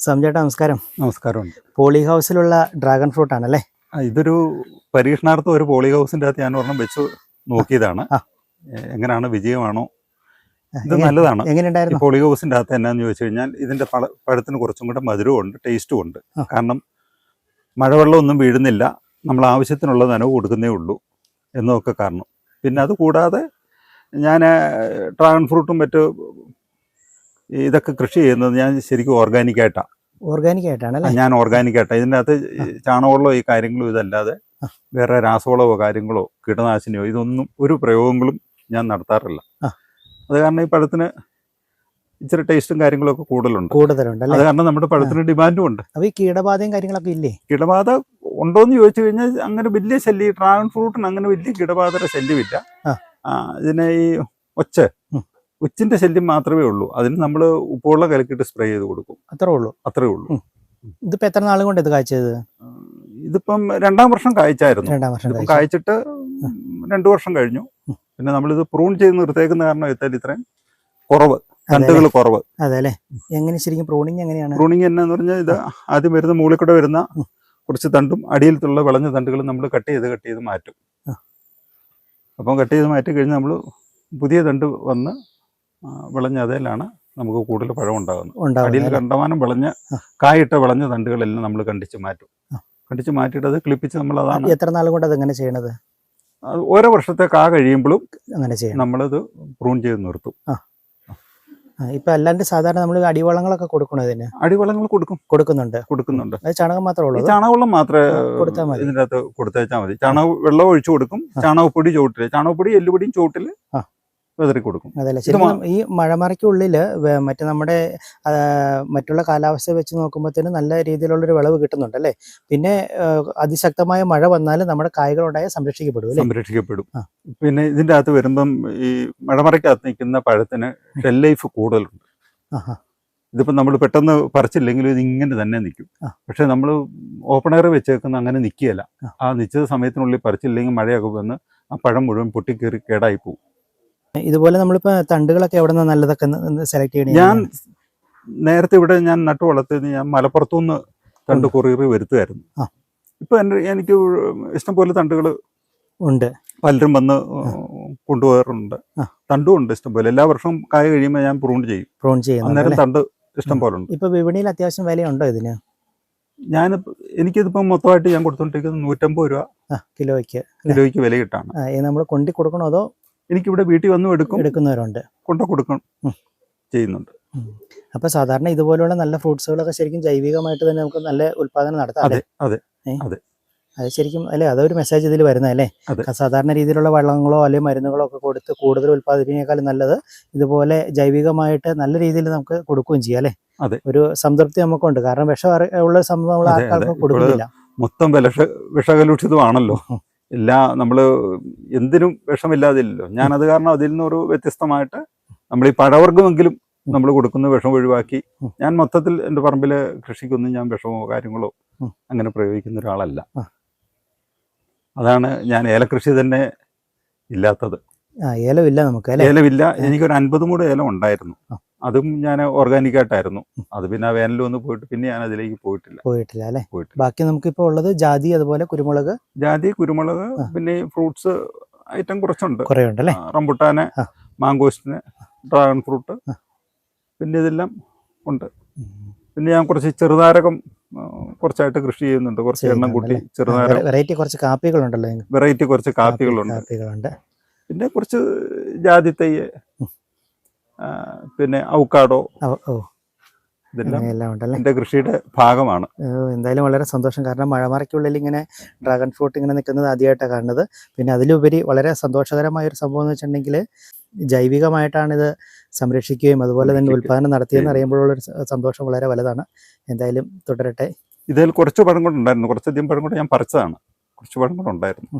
സംജേട്ടാ നമസ്കാരം. നമസ്കാരമുണ്ട്. Poly ഹൗസിലുള്ള dragon fruit ആണല്ലേ ഇതൊരു പരീക്ഷണാർത്ഥം ഒരു പോളി ഹൗസിന്റെ അകത്ത് ഞാൻ ഒരെണ്ണം വെച്ച് നോക്കിയതാണ്. എങ്ങനെയാണ് വിജയമാണോ? ഇത് നല്ലതാണ്. എങ്ങനെയുണ്ടായിരുന്നു? പോളി ഹൗസിന്റെ അകത്ത് എന്നാന്ന് ചോദിച്ചു കഴിഞ്ഞാൽ ഇതിന്റെ പഴ- പഴത്തിന് കുറച്ചും കൂടെ മധുരവും ഉണ്ട് ടേസ്റ്റും ഉണ്ട്. കാരണം മഴവെള്ളമൊന്നും വീഴുന്നില്ല. നമ്മൾ ആവശ്യത്തിനുള്ള നനവ് കൊടുക്കുന്നേ ഉള്ളൂ എന്നൊക്കെ കാരണം. പിന്നെ അത് കൂടാതെ ഞാൻ ഡ്രാഗൺ ഫ്രൂട്ടും മറ്റ് ഇതൊക്കെ കൃഷി ചെയ്യുന്നത് ഞാൻ ശരിക്കും ഓർഗാനിക് ആയിട്ടാണ് ഓർഗാനിക് ആയിട്ടാണ് ഞാൻ ഓർഗാനിക് ആയിട്ടാണ് ഇതിന്റെ അകത്ത് ഈ ചാണകവെള്ളമോ ഈ കാര്യങ്ങളോ ഇതല്ലാതെ വേറെ രാസവളമോ കാര്യങ്ങളോ കീടനാശിനിയോ ഇതൊന്നും ഒരു പ്രയോഗങ്ങളും ഞാൻ നടത്താറില്ല. അത് കാരണം ഈ പഴത്തിന് ഇച്ചിരി ടേസ്റ്റും കാര്യങ്ങളൊക്കെ കൂടുതലുണ്ട്. കൂടുതലുണ്ട് അത് കാരണം നമ്മുടെ പഴത്തിന് ഡിമാൻഡും ഉണ്ട്. ഈ കീടബാധയും കാര്യങ്ങളൊക്കെ ഇല്ലേ? കീടബാധ ഉണ്ടോയെന്ന് ചോദിച്ചു കഴിഞ്ഞാൽ അങ്ങനെ വലിയ ശല്യം ഡ്രാഗൺ ഫ്രൂട്ടിന് അങ്ങനെ വലിയ കീടബാധയുടെ ശല്യമില്ല. ഇതിനെ ഈ ഒച്ച. ഉച്ചിന്റെ ശല്യം മാത്രമേ ഉള്ളൂ. അതിന് നമ്മൾ ഉപ്പുവെള്ളം കലക്കിട്ട് സ്പ്രേ ചെയ്ത് കൊടുക്കും. അത്രേ ഉള്ളൂ. അത്രേ ഉള്ളൂ. ഇതിപ്പോ എത്ര നാളും കൊണ്ട് ഇത് കാഴ്ചത് ഇതിപ്പം രണ്ടാം വർഷം കായ്ച്ചായിരുന്നു. രണ്ടാം വർഷം കായ്ച്ചിട്ട് രണ്ടു വർഷം കഴിഞ്ഞു. പിന്നെ നമ്മളിത് പ്രൂൺ ചെയ്ത് നിർത്തേക്കുന്ന കാരണം എത്താൻ ഇത്രയും കുറവ് തണ്ടുകൾ കുറവ്. അതെ അല്ലേ? എങ്ങനെ ശരിക്കും പ്രൂണിങ് എങ്ങനെയാണ്? പ്രൂണിങ് എന്നാന്ന് പറഞ്ഞാൽ ഇത് ആദ്യം വരുന്ന മുകളിൽ കൂടെ വരുന്ന കുറച്ച് തണ്ടും അടിയിലുള്ള വിളഞ്ഞ തണ്ടുകളും നമ്മൾ കട്ട് ചെയ്ത് കട്ട് ചെയ്ത് മാറ്റും. അപ്പം കട്ട് ചെയ്ത് മാറ്റി കഴിഞ്ഞ് നമ്മൾ പുതിയ തണ്ട് വന്ന് വിളഞ്ഞ അതേലാണ് നമുക്ക് കൂടുതൽ പഴം ഉണ്ടാകുന്നത് അടിയിൽ കണ്ടമാനം വിളഞ്ഞ്. കായിട്ട വിളഞ്ഞ തണ്ടുകളെല്ലാം നമ്മൾ കണ്ടിച്ച് മാറ്റും. കണ്ടിച്ച് മാറ്റിയിട്ട് അത് ക്ലിപ്പിച്ച് നമ്മൾ അതാണ് എത്ര നാളും കൊണ്ട് അതെങ്ങനെ ചെയ്യണത്? ഓരോ വർഷത്തെ കാ കഴിയുമ്പോഴും അങ്ങനെ ചെയ്യണം നമ്മളത് പ്രൂൺ ചെയ്ത് നിർത്തും. ഇപ്പൊ അല്ലാണ്ട് സാധാരണ നമ്മൾ അടിവളങ്ങളൊക്കെ കൊടുക്കണതിന് അടിവളങ്ങൾ കൊടുക്കും. കൊടുക്കുന്നുണ്ട്. കൊടുക്കുന്നുണ്ട്. ചാണകം മാത്രമേ ഉള്ളൂ ചാണകവെള്ളം മാത്രമേ കൊടുത്താൽ മതി. ഇതിനകത്ത് കൊടുത്തേച്ചാൽ മതി. ചാണക വെള്ളം ഒഴിച്ചു കൊടുക്കും. ചാണകപ്പൊടി ചോട്ടിൽ ചാണകപ്പൊടി എല്ലുപൊടിയും ചോട്ടിൽ ആ. വിതറി കൊടുക്കും. അതല്ലേ ശരിക്കും ഈ മഴമറയ്ക്കുള്ളിൽ വേ- മറ്റേ നമ്മുടെ മറ്റുള്ള കാലാവസ്ഥ വെച്ച് നോക്കുമ്പോഴത്തേനും നല്ല രീതിയിലുള്ളൊരു വിളവ് കിട്ടുന്നുണ്ട് അല്ലേ? പിന്നെ അതിശക്തമായ മഴ വന്നാലും നമ്മുടെ കായ്കളുണ്ടായ സംരക്ഷിക്കപ്പെടും സംരക്ഷിക്കപ്പെടും. പിന്നെ ഇതിന്റെ അകത്ത് വരുമ്പം ഈ മഴമറയ്ക്കകത്ത് നിൽക്കുന്ന പഴത്തിന് ഷെൽ ലൈഫ് കൂടുതലുണ്ട്. ഇതിപ്പോ നമ്മൾ പെട്ടെന്ന് പറിച്ചില്ലെങ്കിലും ഇത് ഇങ്ങനെ തന്നെ നിൽക്കും. പക്ഷെ നമ്മൾ ഓപ്പൺ എയർ വെച്ചേക്കുന്ന അങ്ങനെ നിൽക്കുകയല്ല. ആ. ആ നിശ്ചിത സമയത്തിനുള്ളിൽ പറിച്ചില്ലെങ്കിൽ മഴയൊക്കെ വന്ന് ആ പഴം മുഴുവൻ പൊട്ടിക്കേറി കേടായി പോകും ഇതുപോലെ നമ്മളിപ്പോ തണ്ടുകളൊക്കെ എവിടെ നിന്ന് നല്ലതൊക്കെ സെലക്ട് ചെയ്യണേ? ഞാൻ നേരത്തെ ഇവിടെ ഞാൻ നട്ടു വളർത്തിയത് ഞാൻ മലപ്പുറത്തുനിന്ന് തണ്ട് കൊറിയറി വരുത്തുമായിരുന്നു. ഇപ്പൊ എനിക്ക് ഇഷ്ടംപോലെ തണ്ടുകൾ ഉണ്ട്. പലരും വന്ന് കൊണ്ടുപോകാറുണ്ട്. തണ്ടും ഉണ്ട് ഇഷ്ടംപോലെ എല്ലാ വർഷവും കായ കഴിയുമ്പോൾ ഞാൻ പ്രൂൺ ചെയ്യും. പ്രൂൺ ചെയ്യും അന്നേരം തണ്ട് ഇഷ്ടം പോലെ ഉണ്ട് ഇപ്പൊ വിപണിയിൽ അത്യാവശ്യം വിലയുണ്ടോ ഇതിന്? ഞാൻ എനിക്കിതിപ്പം മൊത്തമായിട്ട് ഞാൻ കൊടുത്തോണ്ടിരിക്കുന്നത് നൂറ്റമ്പത് രൂപ കിലോയ്ക്ക്. കിലോയ്ക്ക് വില കിട്ടാണ്. നമ്മൾ കൊണ്ടി കൊടുക്കണോ അതോ എനിക്കിവിടെ വീട്ടിൽ വന്നും എടുക്കും. എടുക്കുന്നവരുണ്ട്. കൊണ്ടു കൊടുക്കും. ഉം. ചെയ്യുന്നുണ്ട്. അപ്പൊ സാധാരണ ഇതുപോലുള്ള നല്ല ഫ്രൂട്ട്സുകളൊക്കെ ശരിക്കും ജൈവികമായിട്ട് തന്നെ നമുക്ക് നല്ല ഉത്പാദനം നടത്താം അതെ? അതെ? അതെ. അത് ശരിക്കും അല്ലെ? അതൊരു മെസ്സേജ് ഇതിൽ വരുന്നതല്ലേ. സാധാരണ രീതിയിലുള്ള വെള്ളങ്ങളോ അല്ലെങ്കിൽ മരുന്നുകളോ ഒക്കെ കൊടുത്ത് കൂടുതൽ ഉത്പാദിപ്പിക്കുന്നേക്കാളും നല്ലത് ഇതുപോലെ ജൈവികമായിട്ട് നല്ല രീതിയിൽ നമുക്ക് കൊടുക്കുകയും ചെയ്യാം അല്ലെ? ഒരു സംതൃപ്തി നമുക്കുണ്ട്. കാരണം വിഷം ഉള്ള സംഭവം നമ്മൾ ആർക്കാർക്കും. കൊടുക്കുന്നില്ല. മൊത്തം വിഷ വിഷകലുഷിതമാണല്ലോ. എല്ലാ നമ്മൾ എന്തിനും വിഷമില്ലാതില്ലല്ലോ ഞാനത് കാരണം അതിൽ നിന്നൊരു വ്യത്യസ്തമായിട്ട് നമ്മൾ ഈ പഴവർഗമെങ്കിലും നമ്മൾ കൊടുക്കുന്ന വിഷം ഒഴിവാക്കി. ഞാൻ മൊത്തത്തിൽ എന്റെ പറമ്പിലെ കൃഷിക്കൊന്നും ഞാൻ വിഷമോ കാര്യങ്ങളോ. അങ്ങനെ പ്രയോഗിക്കുന്ന ഒരാളല്ല. അതാണ് ഞാൻ ഏലകൃഷി തന്നെ ഇല്ലാത്തത് ഏലമില്ല നമുക്ക് ഏലമില്ല എനിക്കൊരു അൻപത് മൂട് ഏലം ഉണ്ടായിരുന്നു. അതും ഞാൻ ഓർഗാനിക് ആയിട്ടായിരുന്നു. അത് പിന്നെ ആ വേനൽ വന്ന് പോയിട്ട് പിന്നെ ഞാൻ അതിലേക്ക് പോയിട്ടില്ല. പോയിട്ടില്ല അല്ലെ? പോയിട്ടില്ല. ബാക്കി നമുക്കിപ്പോ ഉള്ളത് ജാതി അതുപോലെ കുരുമുളക്? ജാതി കുരുമുളക് പിന്നെ ഫ്രൂട്ട്സ് ഐറ്റം കുറച്ചുണ്ട്. കുറേ ഉണ്ട് അല്ലെ റംബുട്ടാന് മാങ്കോസ്റ്റിന് ഡ്രാഗൺ ഫ്രൂട്ട് പിന്നെ ഇതെല്ലാം ഉണ്ട്. പിന്നെ ഞാൻ കുറച്ച് ചെറുനാരകം കുറച്ചായിട്ട് കൃഷി ചെയ്യുന്നുണ്ട്. കുറച്ച് എണ്ണം കൂട്ടി? ചെറുനാരകം. വെറൈറ്റി കുറച്ച് കാപ്പികളുണ്ടല്ലോ. വെറൈറ്റി കുറച്ച് കാപ്പി- കാപ്പികളുണ്ട്. കാപ്പികളുണ്ട് പിന്നെ കുറച്ച് ജാതി തൈയ് ആ, പിന്നെ ഔക്കാഡോ ഓ. ഇതെല്ലാം എന്റെ കൃഷിയുടെ ഭാഗമാണ്. എന്തായാലും വളരെ സന്തോഷം. കാരണം മഴമറയ്ക്കുള്ളിൽ ഇങ്ങനെ ഡ്രാഗൺ ഫ്രൂട്ട് ഇങ്ങനെ നിൽക്കുന്നത് ആദ്യമായിട്ടാണ് കാണുന്നത്. പിന്നെ അതിലുപരി വളരെ സന്തോഷകരമായ ഒരു സംഭവം എന്ന് വെച്ചിട്ടുണ്ടെങ്കിൽ ജൈവികമായിട്ടാണ് ഇത് സംരക്ഷിക്കുകയും അതുപോലെ തന്നെ ഉൽപാദനം നടത്തിയെന്ന് അറിയുമ്പോഴുള്ള ഒരു സന്തോഷം വളരെ വലുതാണ്. എന്തായാലും തുടരട്ടെ. ഇതിൽ കുറച്ച് പഴം കൊണ്ടുണ്ടായിരുന്നു കുറച്ചധികം പഴം കൊണ്ട് ഞാൻ പറിച്ചതാണ്. കുറച്ച് പഴം കൊണ്ടുണ്ടായിരുന്നു.